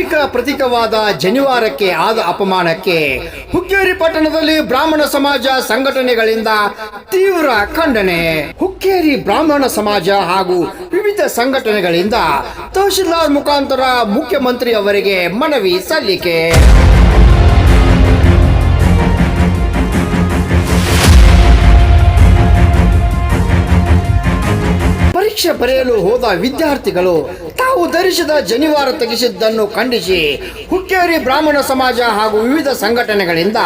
ಧಾರ್ಮಿಕ ಪ್ರತೀಕವಾದ ಜನಿವಾರಕ್ಕೆ ಆದ ಅಪಮಾನಕ್ಕೆ ಹುಕ್ಕೇರಿ ಪಟ್ಟಣದಲ್ಲಿ ಬ್ರಾಹ್ಮಣ ಸಮಾಜ ಸಂಘಟನೆಗಳಿಂದ ತೀವ್ರ ಖಂಡನೆ. ಹುಕ್ಕೇರಿ ಬ್ರಾಹ್ಮಣ ಸಮಾಜ ಹಾಗೂ ವಿವಿಧ ಸಂಘಟನೆಗಳಿಂದ ತಹಶೀಲ್ದಾರ್ ಮುಖಾಂತರ ಮುಖ್ಯಮಂತ್ರಿ ಅವರಿಗೆ ಮನವಿ ಸಲ್ಲಿಕೆ. ಪರೀಕ್ಷೆ ಬರೆಯಲು ಹೋದ ವಿದ್ಯಾರ್ಥಿಗಳು ತಾವು ಧರಿಸಿದ ಜನಿವಾರ ತೆಗೆಸಿದ್ದನ್ನು ಖಂಡಿಸಿ ಹುಕ್ಕೇರಿ ಬ್ರಾಹ್ಮಣ ಸಮಾಜ ಹಾಗೂ ವಿವಿಧ ಸಂಘಟನೆಗಳಿಂದ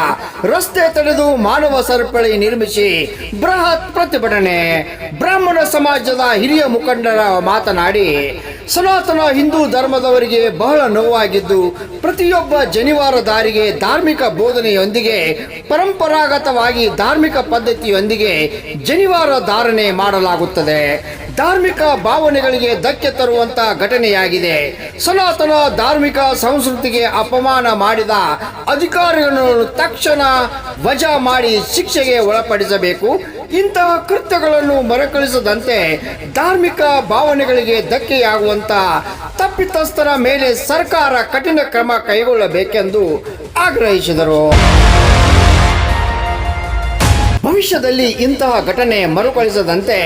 ರಸ್ತೆ ತಡೆದು ಮಾನವ ಸರಪಳಿ ನಿರ್ಮಿಸಿ ಬೃಹತ್ ಪ್ರತಿಭಟನೆ ಬ್ರಾಹ್ಮಣ ಸಮಾಜದ ಹಿರಿಯ ಮುಖಂಡರ ಮಾತನಾಡಿ ಸನಾತನ ಹಿಂದೂ ಧರ್ಮದವರಿಗೆ ಬಹಳ ನೋವಾಗಿದ್ದು, ಪ್ರತಿಯೊಬ್ಬ ಜನಿವಾರದಾರಿಗೆ ಧಾರ್ಮಿಕ ಬೋಧನೆಯೊಂದಿಗೆ, ಪರಂಪರಾಗತವಾಗಿ ಧಾರ್ಮಿಕ ಪದ್ಧತಿಯೊಂದಿಗೆ ಜನಿವಾರ ಧಾರಣೆ ಮಾಡಲಾಗುತ್ತದೆ. ಧಾರ್ಮಿಕ ಭಾವನೆಗಳಿಗೆ ಧಕ್ಕೆ ತರುವಂತ ಘಟನೆಯಾಗಿದೆ. ಸನಾತನ ಧಾರ್ಮಿಕ ಸಂಸ್ಕೃತಿಗೆ ಅಪಮಾನ ಮಾಡಿದ ಅಧಿಕಾರಿಗಳನ್ನು ತಕ್ಷಣ ವಜಾ ಮಾಡಿ ಶಿಕ್ಷೆಗೆ ಒಳಪಡಿಸಬೇಕು. ಇಂತಹ ಕೃತ್ಯಗಳನ್ನು ಮರುಕಳಿಸದಂತೆ ಧಾರ್ಮಿಕ ಭಾವನೆಗಳಿಗೆ ಧಕ್ಕೆಯಾಗುವಂತ ತಪ್ಪಿತಸ್ಥರ ಮೇಲೆ ಸರ್ಕಾರ ಕಠಿಣ ಕ್ರಮ ಕೈಗೊಳ್ಳಬೇಕೆಂದು ಆಗ್ರಹಿಸಿದರು. ಭವಿಷ್ಯದಲ್ಲಿ ಇಂತಹ ಘಟನೆ ಮರುಕಳಿಸದಂತೆ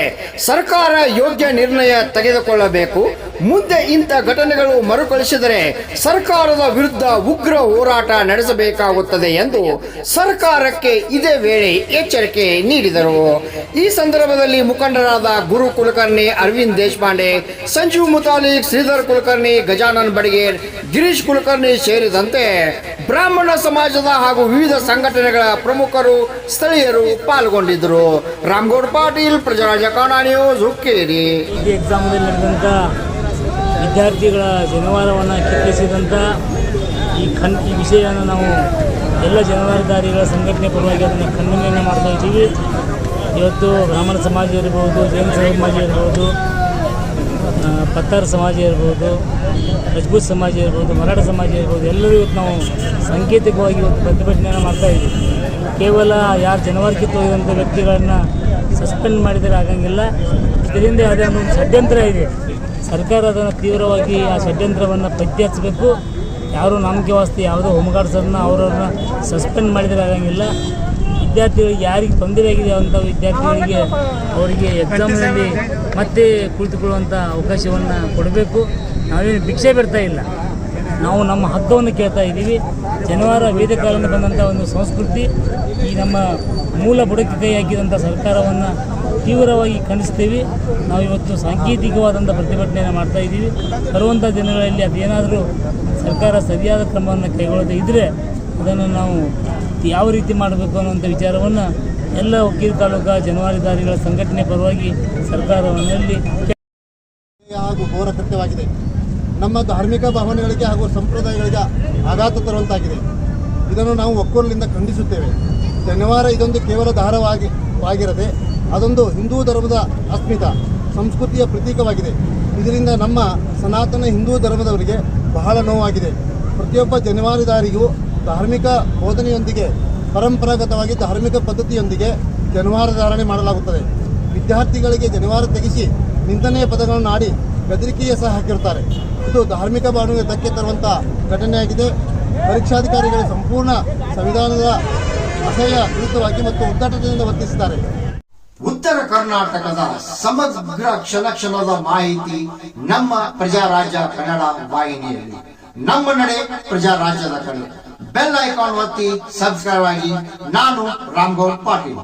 ಸರ್ಕಾರ ಯೋಗ್ಯ ನಿರ್ಣಯ ತೆಗೆದುಕೊಳ್ಳಬೇಕು. ಮುಂದೆ ಇಂಥ ಘಟನೆಗಳು ಮರುಕಳಿಸಿದರೆ ಸರ್ಕಾರದ ವಿರುದ್ಧ ಉಗ್ರ ಹೋರಾಟ ನಡೆಸಬೇಕಾಗುತ್ತದೆ ಎಂದು ಸರ್ಕಾರಕ್ಕೆ ಇದೇ ವೇಳೆ ಎಚ್ಚರಿಕೆ ನೀಡಿದರು. ಈ ಸಂದರ್ಭದಲ್ಲಿ ಮುಖಂಡರಾದ ಗುರು ಕುಲಕರ್ಣಿ ಅರವಿಂದ್ ದೇಶಪಾಂಡೆ, ಸಂಜೀವ್ ಮುತಾಲಿಕ್ ಶ್ರೀಧರ್ ಕುಲಕರ್ಣಿ, ಗಜಾನನ್ ಬಡಿಗೇರ್, ಗಿರೀಶ್ ಕುಲಕರ್ಣಿ ಸೇರಿದಂತೆ ಬ್ರಾಹ್ಮಣ ಸಮಾಜದ ಹಾಗೂ ವಿವಿಧ ಸಂಘಟನೆಗಳ ಪ್ರಮುಖರು, ಸ್ಥಳೀಯರು ಪಾಲ್ಗೊಂಡಿದ್ದರು. ರಾಮಗೌಡ್ ಪಾಟೀಲ್, ಪ್ರಜಾರಾಜ ಈ ಎಕ್ಸಾಮ್ದಲ್ಲಿ ನಡೆದಂಥ ವಿದ್ಯಾರ್ಥಿಗಳ ಜನವಾರವನ್ನು ಕಿತ್ತಿಸಿದಂಥ ಈ ಕನ್ ಈ ವಿಷಯವನ್ನು ನಾವು ಎಲ್ಲ ಜನವಾರಧಾರಿಗಳ ಸಂಘಟನೆ ಪರವಾಗಿ ಅದನ್ನು ಖಂಡನೆಯನ್ನು ಮಾಡ್ತಾ ಇದ್ದೀವಿ. ಇವತ್ತು ಬ್ರಾಹ್ಮಣ ಸಮಾಜ ಇರ್ಬೋದು, ಜೈನ ಸಮಾಜ ಇರ್ಬೋದು ಪತ್ತಾರ್ ಸಮಾಜ ಇರ್ಬೋದು ರಜಪೂತ್ ಸಮಾಜ ಇರ್ಬೋದು, ಮರಾಠ ಸಮಾಜ ಇರ್ಬೋದು, ಎಲ್ಲರೂ ಇವತ್ತು ನಾವು ಸಾಂಕೇತಿಕವಾಗಿ ಇವತ್ತು ಪ್ರತಿಭಟನೆಯನ್ನು ಮಾಡ್ತಾ ಇದ್ದೀವಿ. ಕೇವಲ ಯಾರು ಜನವಾರಕ್ಕೆ ತೋರಿದಂಥ ವ್ಯಕ್ತಿಗಳನ್ನು ಸಸ್ಪೆಂಡ್ ಮಾಡಿದರೆ ಆಗಂಗಿಲ್ಲ. ಇದರಿಂದ ಯಾವುದೇ ಒಂದು ಷಡ್ಯಂತ್ರ ಇದೆ. ಸರ್ಕಾರ ಅದನ್ನು ತೀವ್ರವಾಗಿ ಆ ಷಡ್ಯಂತ್ರವನ್ನು ಪತ್ತೆ ಹಚ್ಚಬೇಕು ಯಾರು ನಂಬಿಕೆ ವಾಸ್ತಿ ಯಾವುದೋ ಹೋಮ್ಗಾರ್ಡ್ಸನ್ನ ಅವರನ್ನು ಸಸ್ಪೆಂಡ್ ಮಾಡಿದರೆ ಆಗಂಗಿಲ್ಲ. ವಿದ್ಯಾರ್ಥಿಗಳಿಗೆ ಯಾರಿಗೆ ತೊಂದರೆ ಆಗಿದೆ ಅಂಥ ವಿದ್ಯಾರ್ಥಿಗಳಿಗೆ ಅವರಿಗೆ ಎಕ್ಸಾಮ್ನಲ್ಲಿ ಮತ್ತೆ ಕುಳಿತುಕೊಳ್ಳುವಂಥ ಅವಕಾಶವನ್ನು ಕೊಡಬೇಕು. ನಾವೇನು ಭಿಕ್ಷೆ ಬಿಡ್ತಾ ಇಲ್ಲ. ನಾವು ನಮ್ಮ ಹಕ್ಕವನ್ನು ಕೇಳ್ತಾ ಇದ್ದೀವಿ. ಜನವಾರ ವೇದ ಕಾಲದಿಂದ ಬಂದಂಥ ಒಂದು ಸಂಸ್ಕೃತಿ ಈ ನಮ್ಮ ಮೂಲ ಬುಡಕ್ಕೆ ಕೈ ಹಾಕಿದಂಥ ಸರ್ಕಾರವನ್ನು ತೀವ್ರವಾಗಿ ಖಂಡಿಸ್ತೀವಿ ನಾವು ಇವತ್ತು ಸಾಂಕೇತಿಕವಾದಂಥ ಪ್ರತಿಭಟನೆಯನ್ನು ಮಾಡ್ತಾ ಇದ್ದೀವಿ. ಬರುವಂಥ ದಿನಗಳಲ್ಲಿ ಅದೇನಾದರೂ ಸರ್ಕಾರ ಸರಿಯಾದ ಕ್ರಮವನ್ನು ಕೈಗೊಳ್ಳದೆ ಇದ್ದರೆ ಅದನ್ನು ನಾವು ಯಾವ ರೀತಿ ಮಾಡಬೇಕು ಅನ್ನುವಂಥ ವಿಚಾರವನ್ನು ಎಲ್ಲ ವಕೀಲ ತಾಲೂಕಾ ಜನವಾರಿದಾರಿಗಳ ಸಂಘಟನೆ ಪರವಾಗಿ ಸರ್ಕಾರವನ್ನಲ್ಲಿ ಹಾಗೂ ಘೋರ ನಮ್ಮ ಧಾರ್ಮಿಕ ಭಾವನೆಗಳಿಗೆ ಹಾಗೂ ಸಂಪ್ರದಾಯಗಳಿಗೆ ಆಘಾತ ತರುವಂತಾಗಿದೆ. ಇದನ್ನು ನಾವು ಒಕ್ಕೊರಲಿಂದ ಖಂಡಿಸುತ್ತೇವೆ. ಶನಿವಾರ ಇದೊಂದು ಕೇವಲ ಧಾರವಾಗಿ ವಾಗಿರದೆ ಅದೊಂದು ಹಿಂದೂ ಧರ್ಮದ ಅಸ್ಮಿತ, ಸಂಸ್ಕೃತಿಯ ಪ್ರತೀಕವಾಗಿದೆ. ಇದರಿಂದ ನಮ್ಮ ಸನಾತನ ಹಿಂದೂ ಧರ್ಮದವರಿಗೆ ಬಹಳ ನೋವಾಗಿದೆ. ಪ್ರತಿಯೊಬ್ಬ ಜನವಾರಿದಾರಿಗೂ ಧಾರ್ಮಿಕ ಬೋಧನೆಯೊಂದಿಗೆ, ಪರಂಪರಾಗತವಾಗಿ ಧಾರ್ಮಿಕ ಪದ್ಧತಿಯೊಂದಿಗೆ ಜನವಾರ ಧಾರಣೆ ಮಾಡಲಾಗುತ್ತದೆ. ವಿದ್ಯಾರ್ಥಿಗಳಿಗೆ ಜನಿವಾರ ತೆಗೆಸಿ ನಿಂದನೆಯ ಪದಗಳನ್ನು ಆಡಿ ಬೆದರಿಕೆಯ ಸಹ ಹಾಕಿರುತ್ತಾರೆ. ಇದು ಧಾರ್ಮಿಕ ಭಾವನೆಗೆ ಧಕ್ಕೆ ತರುವಂಥ ಘಟನೆಯಾಗಿದೆ. ಪರೀಕ್ಷಾಧಿಕಾರಿಗಳು ಸಂಪೂರ್ಣ ಸಂವಿಧಾನದ ಅಸಹ್ಯ ವಿರುದ್ಧವಾಗಿ ಮತ್ತು ಉದ್ದಾಟದಿಂದ ವರ್ತಿಸಿದ್ದಾರೆ ಉತ್ತರ ಕರ್ನಾಟಕದ ಸಮಗ್ರ ಕ್ಷಣ ಕ್ಷಣದ ಮಾಹಿತಿ ನಮ್ಮ ಪ್ರಜಾರಾಜ್ಯ ಕನ್ನಡ ವಾಹಿನಿಯಲ್ಲಿ. ನಮ್ಮ ನಡೆ ಪ್ರಜಾರಾಜ್ಯದ ಕನ್ನಡ ಬೆಲ್ ಐಕಾನ್ ಒತ್ತಿ ಸಬ್ಸ್ಕ್ರೈಬ್ ಆಗಿ ನಾನು ರಾಮ್ಗೌಡ್ ಪಾಟೀಲ್.